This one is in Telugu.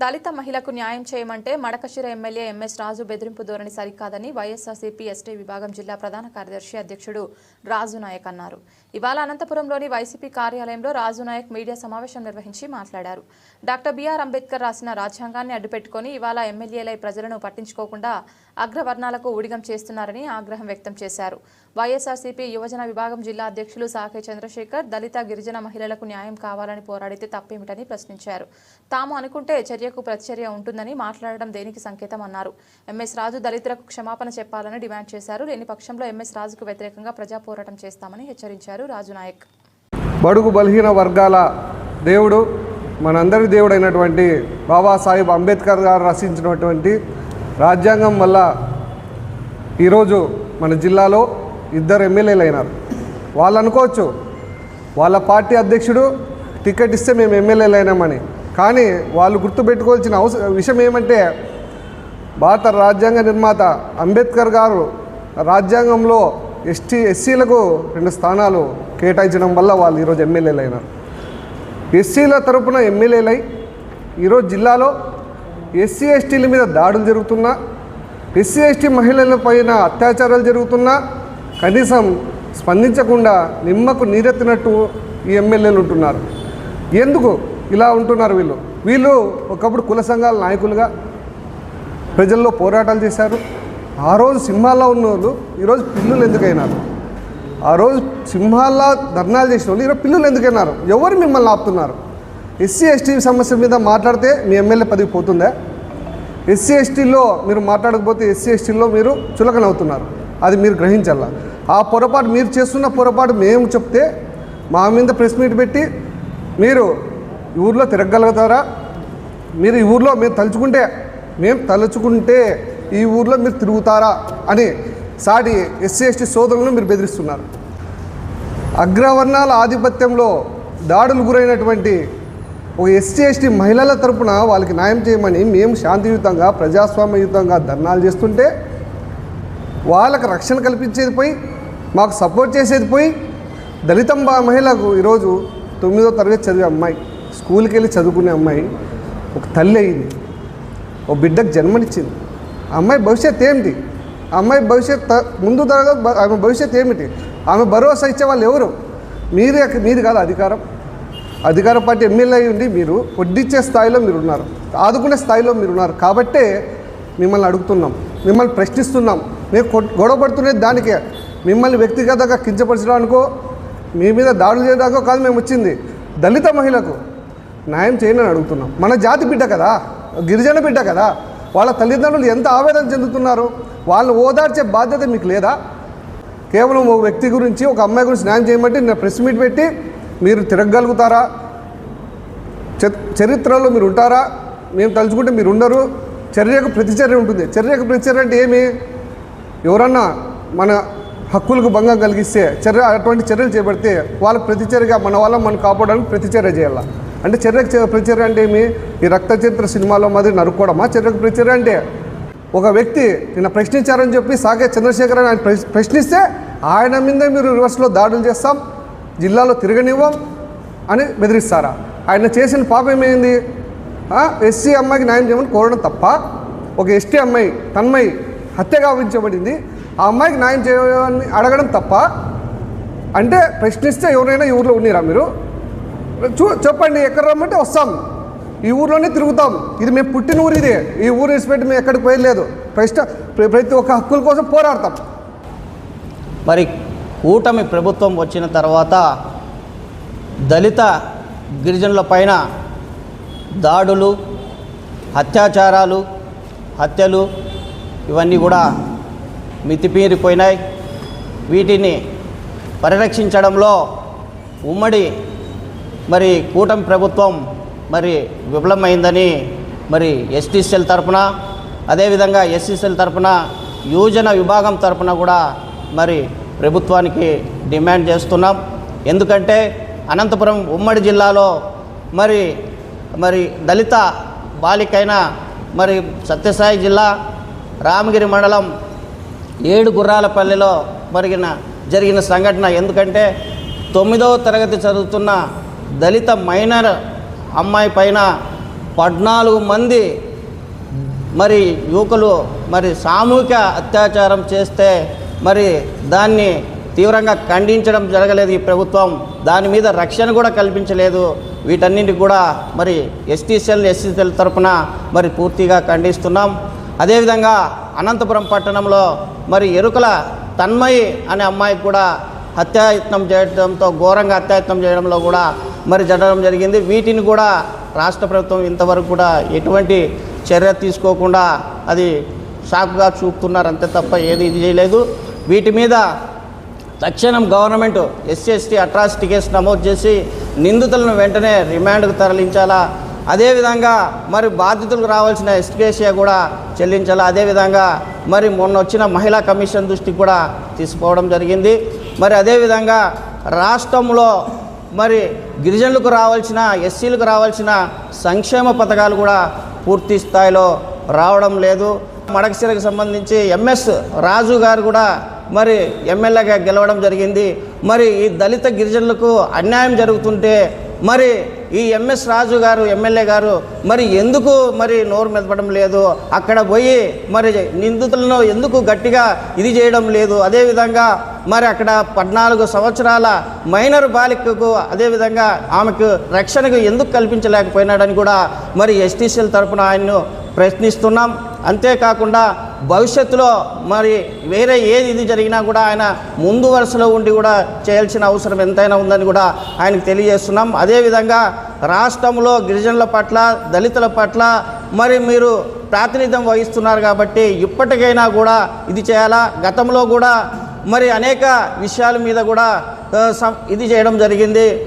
దళిత మహిళకు న్యాయం చేయమంటే మడకశిర ఎమ్మెల్యే ఎంఎస్ రాజు బెదిరింపు ధోరణి సరికాదని వైఎస్ఆర్సీపీ ఎస్టీ విభాగం జిల్లా ప్రధాన కార్యదర్శి అధ్యక్షుడు రాజు నాయక్ అన్నారు. ఇవాళ అనంతపురంలోని వైసీపీ కార్యాలయంలో రాజు నాయక్ మీడియా సమావేశం నిర్వహించి మాట్లాడారు. డాక్టర్ బిఆర్ అంబేద్కర్ రాసిన రాజ్యాంగాన్ని అడ్డుపెట్టుకుని ఇవాళ ఎమ్మెల్యేలై ప్రజలను పట్టించుకోకుండా అగ్రవర్ణాలకు ఊడిగం చేస్తున్నారని ఆగ్రహం వ్యక్తం చేశారు. వైఎస్ఆర్సీపీ యువజన విభాగం జిల్లా అధ్యక్షులు సాకే చంద్రశేఖర్ దళిత గిరిజన మహిళలకు న్యాయం కావాలని పోరాడితే తప్పేమిటని ప్రశ్నించారు. తాము అనుకుంటే చర్య చర్యకు ప్రతిచర్య ఉంటుందని మాట్లాడడం దేనికి సంకేతం అన్నారు. ఎంఎస్ రాజు దళితులకు క్షమాపణ చెప్పాలని డిమాండ్ చేశారు. లేని పక్షంలో ఎంఎస్ రాజుకు వ్యతిరేకంగా ప్రజా పోరాటం చేస్తామని హెచ్చరించారు రాజు నాయక్. బడుగు బలహీన వర్గాల దేవుడు మనందరి దేవుడైనటువంటి బాబాసాహెబ్ అంబేద్కర్ గారు రచించినటువంటి రాజ్యాంగం వల్ల ఈరోజు మన జిల్లాలో ఇద్దరు ఎమ్మెల్యేలు అయినారు వాళ్ళు అనుకోవచ్చు వాళ్ళ పార్టీ అధ్యక్షుడు టికెట్ ఇస్తే మేము ఎమ్మెల్యేలు అయినామని కానీ వాళ్ళు గుర్తుపెట్టుకోవాల్సిన అవసరం విషయం ఏమంటే భారత రాజ్యాంగ నిర్మాత అంబేద్కర్ గారు రాజ్యాంగంలో ఎస్టీ ఎస్సీలకు రెండు స్థానాలు కేటాయించడం వల్ల వాళ్ళు ఈరోజు ఎమ్మెల్యేలు అయినారు. ఎస్సీల తరపున ఎమ్మెల్యేలై ఈరోజు జిల్లాలో ఎస్సీ ఎస్టీల మీద దాడులు జరుగుతున్నా ఎస్సీ ఎస్టీ మహిళల పైన అత్యాచారాలు జరుగుతున్నా కనీసం స్పందించకుండా నిమ్మకు నీరెత్తినట్టు ఈ ఎమ్మెల్యేలు ఉంటున్నారు. ఎందుకు? ఇలా ఉంటున్నారు వీళ్ళు. వీళ్ళు ఒకప్పుడు కుల సంఘాల నాయకులుగా ప్రజల్లో పోరాటాలు చేశారు. ఆ రోజు సింహాల్లో ఉన్న వాళ్ళు ఈరోజు పిల్లులు ఎందుకైనారు? ఆ రోజు సింహాల్లో ధర్నాలు చేసిన వాళ్ళు ఈరోజు పిల్లులు ఎందుకైనారు? ఎవరు మిమ్మల్ని ఆపుతున్నారు? ఎస్సీ ఎస్టీ సమస్య మీద మాట్లాడితే మీ ఎమ్మెల్యే పదవి పోతుందా? ఎస్సీ ఎస్టీలో మీరు మాట్లాడకపోతే ఎస్సీ ఎస్టీలో మీరు చులకనవుతున్నారు. అది మీరు గ్రహించాల? ఆ పొరపాటు మీరు చేస్తున్న పొరపాటు మేము చెప్తే మా మీద ప్రెస్ మీట్ పెట్టి మీరు ఈ ఊర్లో తిరగలుగుతారా మీరు ఈ ఊర్లో మీరు తలుచుకుంటే మేము తలుచుకుంటే ఈ ఊర్లో మీరు తిరుగుతారా? అని సాటి ఎస్సీ ఎస్టీ సోదరులను మీరు బెదిరిస్తున్నారు. అగ్రవర్ణాల ఆధిపత్యంలో దాడులు గురైనటువంటి ఒక ఎస్సీ ఎస్టీ మహిళల తరపున వాళ్ళకి న్యాయం చేయమని మేము శాంతియుతంగా ప్రజాస్వామ్యయుతంగా ధర్నాలు చేస్తుంటే వాళ్ళకు రక్షణ కల్పించేది పోయి మాకు సపోర్ట్ చేసేది పోయి దళిత మహిళకు ఈరోజు తొమ్మిదో తరగతి చదివే అమ్మాయి. స్కూల్కి వెళ్ళి చదువుకునే అమ్మాయి ఒక తల్లి అయింది. ఓ బిడ్డకు జన్మనిచ్చింది. అమ్మాయి భవిష్యత్ ఏమిటి? అమ్మాయి భవిష్యత్ త- ముందు తరగతి ఆమె భవిష్యత్ ఏమిటి? ఆమె భరోసా ఇచ్చే వాళ్ళు ఎవరు? మీరే మీది కాదు అధికారం. అధికార పార్టీ ఎమ్మెల్యే ఉండి మీరు వడ్డిచ్చే స్థాయిలో మీరు ఉన్నారు ఆదుకునే స్థాయిలో మీరు ఉన్నారు కాబట్టే మిమ్మల్ని అడుగుతున్నాం. మిమ్మల్ని ప్రశ్నిస్తున్నాం. మేము గొడవపడుతున్నది గొడవ దానికే. మిమ్మల్ని వ్యక్తిగతంగా కించపరచడానికో మీ మీద దాడులు చేయడానికో కాదు మేము వచ్చింది. దళిత మహిళకు న్యాయం చేయని అని అడుగుతున్నాం. మన జాతి బిడ్డ కదా గిరిజన బిడ్డ కదా వాళ్ళ తల్లిదండ్రులు ఎంత ఆవేదన చెందుతున్నారు? వాళ్ళు ఓదార్చే బాధ్యత మీకు లేదా? కేవలం ఒక వ్యక్తి గురించి ఒక అమ్మాయి గురించి న్యాయం చేయమంటే నేను ప్రెస్ మీట్ పెట్టి మీరు తిరగగలుగుతారా? చరిత్రలో మీరు ఉంటారా? మేము తలుచుకుంటే మీరు ఉండరు. చర్యకు ప్రతిచర్య ఉంటుంది. చర్యకు ప్రతిచర్య అంటే ఏమి? ఎవరన్నా మన హక్కులకు భంగం కలిగిస్తే చర్య అటువంటి చర్యలు చేపడితే వాళ్ళకి ప్రతిచర్యగా మన వాళ్ళ మనం కాపాడడానికి ప్రతిచర్య చేయాలి? అంటే చర్యకు ప్రచర్య అంటే ఏమి? ఈ రక్త చరిత్ర సినిమాలో మాదిరి నరుక్కోవడమా చర్యకు ప్రచర్య అంటే ఒక వ్యక్తి నిన్న ప్రశ్నించారని చెప్పి సాగే చంద్రశేఖర్ అని ఆయన ప్రశ్నిస్తే ఆయన మీద మీరు రివర్స్లో దాడులు చేస్తాం జిల్లాలో తిరగనివ్వం అని బెదిరిస్తారా? ఆయన చేసిన పాపం ఏమైంది? ఎస్సీ అమ్మాయికి న్యాయం చేయమని కోరడం తప్ప ఒక ఎస్టీ అమ్మాయి తన్మయి హత్య గావించబడింది. ఆ అమ్మాయికి న్యాయం చేయమని అడగడం తప్ప అంటే ప్రశ్నిస్తే ఎవరైనా ఈ ఊర్లో ఉన్నీరా మీరు? చూ చెప్పండి ఎక్కడ రమ్మంటే వస్తాం. ఈ ఊర్లోనే తిరుగుతాం. ఇది మేము పుట్టిన ఊరు ఇది. ఈ ఊరు విడిచిపెట్టి మేము ఎక్కడికి పోయలేదు. ప్రశ్న ప్రతి ఒక్క హక్కుల కోసం పోరాడతాం. మరి కూటమి ప్రభుత్వం వచ్చిన తర్వాత దళిత గిరిజనుల పైన దాడులు అత్యాచారాలు హత్యలు ఇవన్నీ కూడా మితిపీరిపోయినాయి వీటిని పరిరక్షించడంలో ఉమ్మడి మరి కూటమి ప్రభుత్వం మరి విఫలమైందని మరి ఎస్టీసీఎల్ తరపున అదేవిధంగా ఎస్సీసీఎల్ తరఫున యువజన విభాగం తరఫున కూడా మరి ప్రభుత్వానికి డిమాండ్ చేస్తున్నాం. ఎందుకంటే అనంతపురం ఉమ్మడి జిల్లాలో మరి మరి దళిత బాలికైన మరి సత్యసాయి జిల్లా రామగిరి మండలం ఏడు గుర్రాలపల్లిలో మరిగిన జరిగిన సంఘటన. ఎందుకంటే తొమ్మిదవ తరగతి చదువుతున్న దళిత మైనర్ అమ్మాయి పైన పద్నాలుగు మంది మరి యువకులు మరి సామూహిక అత్యాచారం చేస్తే మరి దాన్ని తీవ్రంగా ఖండించడం జరగలేదు ఈ ప్రభుత్వం. దాని మీద రక్షణ కూడా కల్పించలేదు. వీటన్నింటి కూడా మరి ఎస్టీసీఎల్ సెల్ తరఫున మరి పూర్తిగా ఖండిస్తున్నాం. అదేవిధంగా అనంతపురం పట్టణంలో మరి ఎరుకల తన్మయి అనే అమ్మాయికి కూడా హత్యాయత్నం చేయడంతో ఘోరంగా హత్యాయత్నం చేయడంలో కూడా మరి జరగడం జరిగింది. వీటిని కూడా రాష్ట్ర ప్రభుత్వం ఇంతవరకు కూడా ఎటువంటి చర్య తీసుకోకుండా అది షాక్గా చూపుతున్నారు అంతే తప్ప ఏది ఇది చేయలేదు. వీటి మీద తక్షణం government SC ST atrocity case నమోదు చేసి నిందితులను వెంటనే రిమాండ్కు తరలించాలా? అదేవిధంగా మరి బాధితులకు రావాల్సిన ఎస్టికేషియా కూడా చెల్లించాలా? అదేవిధంగా మరి మొన్న వచ్చిన మహిళా కమిషన్ దృష్టికి కూడా తీసుకోవడం జరిగింది. మరి అదేవిధంగా రాష్ట్రంలో మరి గిరిజనులకు రావాల్సిన ఎస్సీలకు రావాల్సిన సంక్షేమ పథకాలు కూడా పూర్తి స్థాయిలో రావడం లేదు. మడకశిరకు సంబంధించి ఎంఎస్ రాజు గారు కూడా మరి ఎమ్మెల్యేగా గెలవడం జరిగింది. మరి ఈ దళిత గిరిజనులకు అన్యాయం జరుగుతుంటే మరి ఈ ఎంఎస్ రాజు గారు ఎమ్మెల్యే గారు మరి ఎందుకు మరి నోరు మెదపడం లేదు? అక్కడ పోయి మరి నిందితులను ఎందుకు గట్టిగా ఇది చేయడం లేదు? అదేవిధంగా మరి అక్కడ పద్నాలుగు సంవత్సరాల మైనర్ బాలికకు అదేవిధంగా ఆమెకు రక్షణకు ఎందుకు కల్పించలేకపోయినాడని కూడా మరి ఎస్టీసీల తరపున ఆయన్ను ప్రశ్నిస్తున్నాం. అంతేకాకుండా భవిష్యత్తులో మరి వేరే ఏది ఇది జరిగినా కూడా ఆయన ముందు వరుసలో ఉండి కూడా చేయాల్సిన అవసరం ఎంతైనా ఉందని కూడా ఆయనకు తెలియజేస్తున్నాం. అదేవిధంగా రాష్ట్రంలో గిరిజనుల పట్ల దళితుల పట్ల మరి మీరు ప్రాతినిధ్యం వహిస్తున్నారు కాబట్టి ఇప్పటికైనా కూడా ఇది చేయాలా? గతంలో కూడా మరి అనేక విషయాల మీద కూడా సం- ఇది చేయడం జరిగింది.